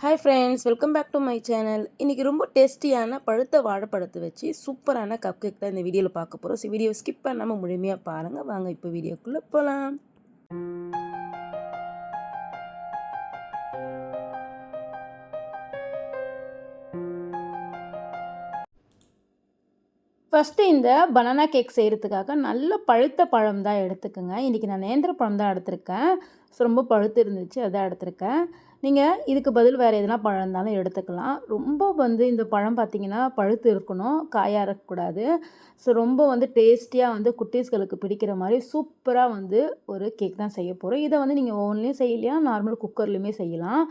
Hi friends welcome back to my channel இன்றைக்கி ரொம்ப டேஸ்டியான பழுத்த வாழைப்பழத்தை வச்சு சூப்பரான கப் கேக் தான் இந்த வீடியோவில் பார்க்க போகிறோம் ஸோ வீடியோ ஸ்கிப் பண்ணாமல் முழுமையாக பாருங்கள் வாங்க இப்போ வீடியோக்குள்ளே போகலாம் ஃபஸ்ட்டு இந்த பனானா கேக் செய்கிறதுக்காக நல்ல பழுத்த பழம் தான் எடுத்துக்கோங்க. இன்றைக்கி நான் நேந்திர பழம் தான் எடுத்திருக்கேன். ஸோ ரொம்ப பழுத்து இருந்துச்சு அதான் எடுத்திருக்கேன். நீங்கள் இதுக்கு பதில் வேறு எதுனா பழம் இருந்தாலும் எடுத்துக்கலாம். ரொம்ப வந்து இந்த பழம் பார்த்திங்கன்னா பழுத்து இருக்கணும் காயாக இருக்கக்கூடாது. ஸோ ரொம்ப வந்து டேஸ்டியாக வந்து குட்டீஸ்களுக்கு பிடிக்கிற மாதிரி சூப்பராக வந்து ஒரு கேக் தான் செய்ய போகிறோம் இதை வந்து நீங்கள் ஓவன்லேயும் செய்யலையா? நார்மல் குக்கர்லேயுமே செய்யலாம்.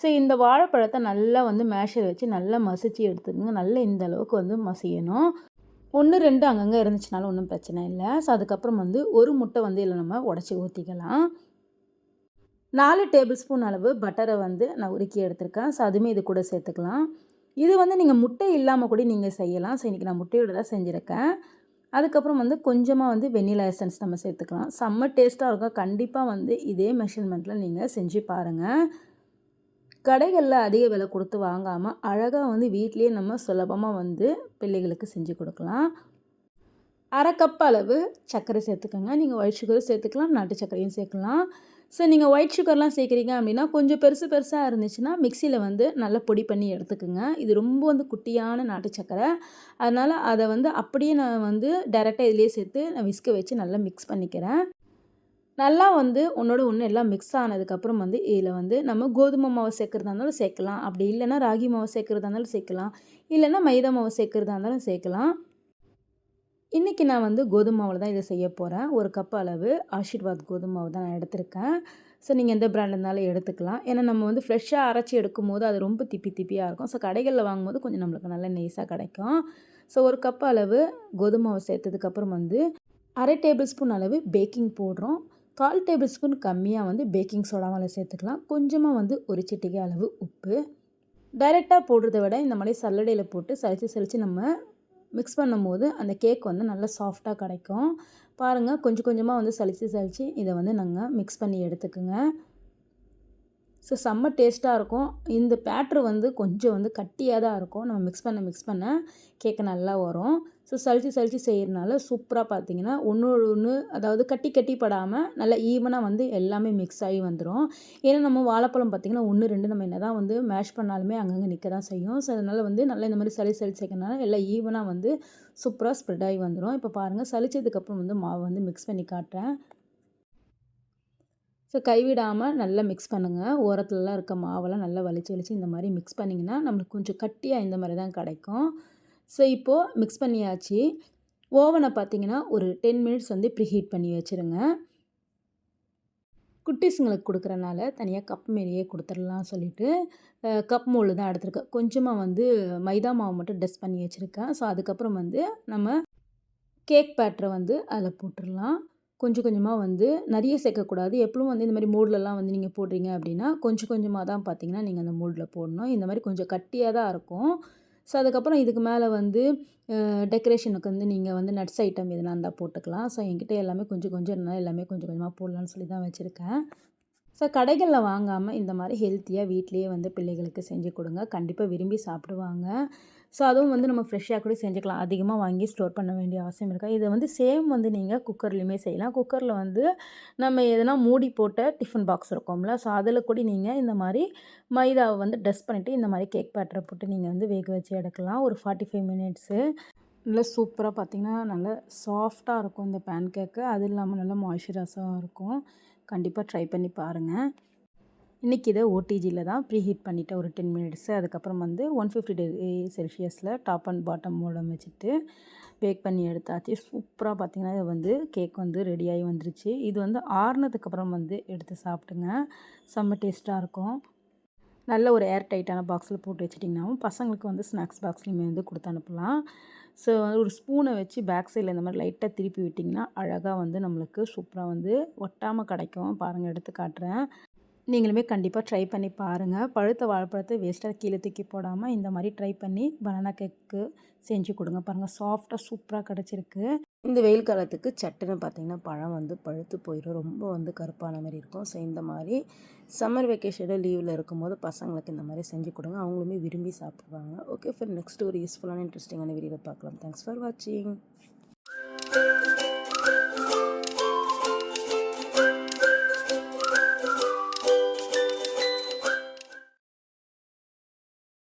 ஸோ இந்த வாழைப்பழத்தை நல்லா வந்து மேஷர் வச்சு நல்லா மசிச்சு எடுத்துக்கோங்க. நல்லா இந்த அளவுக்கு வந்து மசியணும். ஒன்று ரெண்டு அங்கங்கே இருந்துச்சுனாலும் ஒன்றும் பிரச்சனை இல்லை. ஸோ அதுக்கப்புறம் வந்து ஒரு முட்டை வந்து இதில் நம்ம உடச்சி ஊற்றிக்கலாம் நாலு டேபிள் ஸ்பூன் அளவு பட்டரை வந்து நான் உருக்கி எடுத்திருக்கேன். ஸோ அதுவுமே இது கூட சேர்த்துக்கலாம். இது வந்து நீங்கள் முட்டை இல்லாமல் கூட நீங்கள் செய்யலாம். ஸோ இன்றைக்கி நான் முட்டையோட தான் செஞ்சுருக்கேன். அதுக்கப்புறம் வந்து கொஞ்சமாக வந்து வெண்ணிலா எசன்ஸ் நம்ம சேர்த்துக்கலாம். செம்ம டேஸ்ட்டாக இருக்கும். கண்டிப்பாக வந்து இதே மெஷர்மெண்ட்டில் நீங்கள் செஞ்சு பாருங்கள் கடைகளில் அதிக விலை கொடுத்து வாங்காமல் அழகாக வந்து வீட்லேயே நம்ம சுலபமாக வந்து பிள்ளைகளுக்கு செஞ்சு கொடுக்கலாம். அரை கப் அளவு சர்க்கரை சேர்த்துக்கோங்க. நீங்கள் ஒயிட் சுகரும் சேர்த்துக்கலாம். நாட்டு சர்க்கரையும் சேர்க்கலாம். ஸோ நீங்கள் ஒயிட் சுகர்லாம் சேர்க்குறீங்க அப்படின்னா கொஞ்சம் பெருசு பெருசாக இருந்துச்சுன்னா மிக்சியில் வந்து நல்லா பொடி பண்ணி எடுத்துக்கோங்க. இது ரொம்ப வந்து குட்டியான நாட்டு சக்கரை. அதனால் அதை வந்து அப்படியே நான் வந்து டேரெக்டாக இதிலே சேர்த்து நான் விஸ்க வச்சு நல்லா மிக்ஸ் பண்ணிக்கிறேன். நல்லா வந்து ஒன்றோட ஒன்று எல்லாம் மிக்ஸ் ஆனதுக்கப்புறம் வந்து இதில் வந்து நம்ம கோதுமை மாவு சேர்க்குறதா இருந்தாலும் சேர்க்கலாம். அப்படி இல்லைன்னா ராகி மாவு சேர்க்குறதா இருந்தாலும் சேர்க்கலாம். இல்லைன்னா மைதா மாவு சேர்க்குறதா இருந்தாலும் சேர்க்கலாம். இன்றைக்கி நான் வந்து கோதுமை மாவில் தான் இதை செய்ய போகிறேன் ஒரு கப் அளவு ஆஷிர்வாத் கோதுமை மாவு தான் நான் எடுத்திருக்கேன். ஸோ நீங்கள் எந்த பிராண்ட் இருந்தாலும் எடுத்துக்கலாம். ஏன்னா நம்ம வந்து ஃப்ரெஷ்ஷாக அரைச்சி எடுக்கும் போது அது ரொம்ப திப்பி திப்பியாக இருக்கும். ஸோ கடைகளில் வாங்கும்போது கொஞ்சம் நம்மளுக்கு நல்ல நெய்ஸாக கிடைக்கும். ஸோ ஒரு கப் அளவு கோதுமை மாவு சேர்த்ததுக்கப்புறம் வந்து அரை டேபிள் ஸ்பூன் அளவு பேக்கிங் போடுறோம் கால் டேபிள் ஸ்பூன் கம்மியாக வந்து பேக்கிங் சோடாவில் சேர்த்துக்கலாம். கொஞ்சமாக வந்து ஒரு சிட்டிகை அளவு உப்பு. டைரெக்டாக போடுறத விட இந்த மாதிரி சல்லடையில் போட்டு சளிச்சு சளிச்சு நம்ம மிக்ஸ் பண்ணும்போது அந்த கேக் வந்து நல்லா சாஃப்டாக கிடைக்கும். பாருங்கள் கொஞ்சம் கொஞ்சமாக வந்து சலித்து சலித்து இதை வந்து நாங்கள் மிக்ஸ் பண்ணி எடுத்துக்கோங்க. ஸோ செம்ம டேஸ்ட்டாக இருக்கும். இந்த பேட்ரு வந்து கொஞ்சம் வந்து கட்டியாக தான் இருக்கும். நம்ம மிக்ஸ் பண்ண மிக்ஸ் பண்ண கேக்கு நல்லா வரும். ஸோ சளிச்சு சளிச்சு செய்கிறனால சூப்பராக பார்த்தீங்கன்னா ஒன்று ஒன்று அதாவது கட்டி கட்டி படாமல் நல்லா ஈவனாக வந்து எல்லாமே மிக்ஸ் ஆகி வந்துடும் ஏன்னா நம்ம வாழைப்பழம் பார்த்திங்கன்னா ஒன்று ரெண்டு நம்ம என்ன தான் வந்து மேஷ் பண்ணாலுமே அங்கங்கே நிற்க தான் செய்யும். ஸோ அதனால் வந்து நல்லா இந்த மாதிரி சளி சளி சேர்க்கறனால எல்லாம் ஈவனாக வந்து சூப்பராக ஸ்ப்ரெட் ஆகி வந்துடும் இப்போ பாருங்கள் சளிச்சதுக்கப்புறம் வந்து மாவு வந்து மிக்ஸ் பண்ணி காட்டுறேன். ஸோ கைவிடாமல் நல்லா மிக்ஸ் பண்ணுங்கள் ஓரத்துலலாம் இருக்க மாவெல்லாம் நல்லா வலிச்சு வலிச்சு இந்த மாதிரி மிக்ஸ் பண்ணிங்கன்னா நம்மளுக்கு கொஞ்சம் கட்டியாக இந்த மாதிரி தான் கிடைக்கும். ஸோ இப்போது மிக்ஸ் பண்ணியாச்சு. ஓவனை பார்த்தீங்கன்னா ஒரு டென் மினிட்ஸ் வந்து ப்ரீஹீட் பண்ணி வச்சுருங்க. குட்டீஸுங்களுக்கு கொடுக்குறனால தனியாக கப் மாரியே கொடுத்துடலாம் சொல்லிவிட்டு கப் மோல் தான் எடுத்துருக்கேன். கொஞ்சமாக வந்து மைதா மாவு மட்டும் டஸ்ட் பண்ணி வச்சுருக்கேன். ஸோ அதுக்கப்புறம் வந்து நம்ம கேக் பேட்டரை வந்து அதில் போட்டுடலாம். கொஞ்சம் கொஞ்சமாக வந்து நிறைய சேர்க்கக்கூடாது. எப்பவும் வந்து இந்த மாதிரி மோட்லலாம் வந்து நீங்கள் போடுறீங்க அப்படின்னா கொஞ்சம் கொஞ்சமாக தான் பார்த்தீங்கன்னா நீங்கள் அந்த மூடில் போடணும். இந்த மாதிரி கொஞ்சம் கட்டியாக தான் இருக்கும். ஸோ அதுக்கப்புறம் இதுக்கு மேலே வந்து டெக்கரேஷனுக்கு வந்து நீங்கள் வந்து நட்ஸ் ஐட்டம் எதுனா இருந்தால் போட்டுக்கலாம். ஸோ என்கிட்ட எல்லாமே கொஞ்சம் கொஞ்சம் இருந்தால் எல்லாமே கொஞ்சம் கொஞ்சமாக போடலான்னு சொல்லி தான் வச்சுருக்கேன். ஸோ கடைகளில் வாங்காமல் இந்த மாதிரி ஹெல்த்தியாக வீட்லேயே வந்து பிள்ளைகளுக்கு செஞ்சு கொடுங்க. கண்டிப்பாக விரும்பி சாப்பிடுவாங்க. ஸோ அதுவும் வந்து நம்ம ஃப்ரெஷ்ஷாக கூட செஞ்சுக்கலாம். அதிகமாக வாங்கி ஸ்டோர் பண்ண வேண்டிய அவசியம் இருக்கா இதை வந்து சேம் வந்து நீங்கள் குக்கர்லேயுமே செய்யலாம். குக்கரில் வந்து நம்ம எதனா மூடி போட்ட டிஃபன் பாக்ஸ் இருக்கும்ல. ஸோ அதில் கூட நீங்கள் இந்த மாதிரி மைதாவை வந்து டஸ்ட் பண்ணிவிட்டு இந்த மாதிரி கேக் பேட்டரை போட்டு நீங்கள் வந்து வேக வச்சு எடுக்கலாம். ஒரு ஃபார்ட்டி ஃபைவ் மினிட்ஸு நல்லா சூப்பராக பார்த்திங்கன்னா நல்லா சாஃப்டாக இருக்கும் இந்த பேன் கேக்கு அது இல்லாமல் நல்லா மாய்ஸ்சரைஸாக இருக்கும். கண்டிப்பாக ட்ரை பண்ணி பாருங்கள் இன்றைக்கி இதை ஓடிஜியில் தான் ப்ரீ ஹீட் பண்ணிவிட்டேன் ஒரு டென் மினிட்ஸு அதுக்கப்புறம் வந்து ஒன் ஃபிஃப்டி டிகிரி செல்சியஸில் டாப் அண்ட் பாட்டம் மூலம் வச்சுட்டு பேக் பண்ணி எடுத்தாச்சு. சூப்பராக பார்த்திங்கன்னா இது வந்து கேக் வந்து ரெடியாகி வந்துருச்சு. இது வந்து ஆறுனதுக்கப்புறம் வந்து எடுத்து சாப்பிட்டுங்க செம்ம டேஸ்ட்டாக இருக்கும். நல்ல ஒரு ஏர் டைட்டான பாக்ஸில் போட்டு வச்சிட்டிங்கனாவும் பசங்களுக்கு வந்து ஸ்நாக்ஸ் பாக்ஸ்லேயுமே வந்து கொடுத்து அனுப்பலாம். ஸோ ஒரு ஸ்பூனை வச்சு பேக் சைடில் இந்த மாதிரி லைட்டாக திருப்பி விட்டிங்கன்னா அழகாக வந்து நம்மளுக்கு சூப்பராக வந்து ஒட்டாமல் கிடைக்கும். பாருங்கள் எடுத்து காட்டுறேன். நீங்களுமே கண்டிப்பாக ட்ரை பண்ணி பாருங்கள் பழுத்த வாழைப்பழத்தை வேஸ்ட்டாக கீழே தூக்கி போடாமல் இந்த மாதிரி ட்ரை பண்ணி பனானா கேக்கு செஞ்சு கொடுங்க. பாருங்கள் சாஃப்டாக சூப்பராக கிடச்சிருக்கு. இந்த வெயில் காலத்துக்கு சட்டுன்னு பார்த்தீங்கன்னா பழம் வந்து பழுத்து போயிடும் ரொம்ப வந்து கருப்பான மாதிரி இருக்கும். ஸோ இந்த மாதிரி சம்மர் வெக்கேஷனில் லீவில் இருக்கும்போது பசங்களுக்கு இந்த மாதிரி செஞ்சு கொடுங்க. அவங்களுமே விரும்பி சாப்பிடுவாங்க. ஓகே ஃபார் நெக்ஸ்ட் ஒரு யூஸ்ஃபுல்லான இன்ட்ரெஸ்டிங்கான வீடியோவில் பார்க்கலாம் தேங்க்ஸ் ஃபார் வாட்சிங்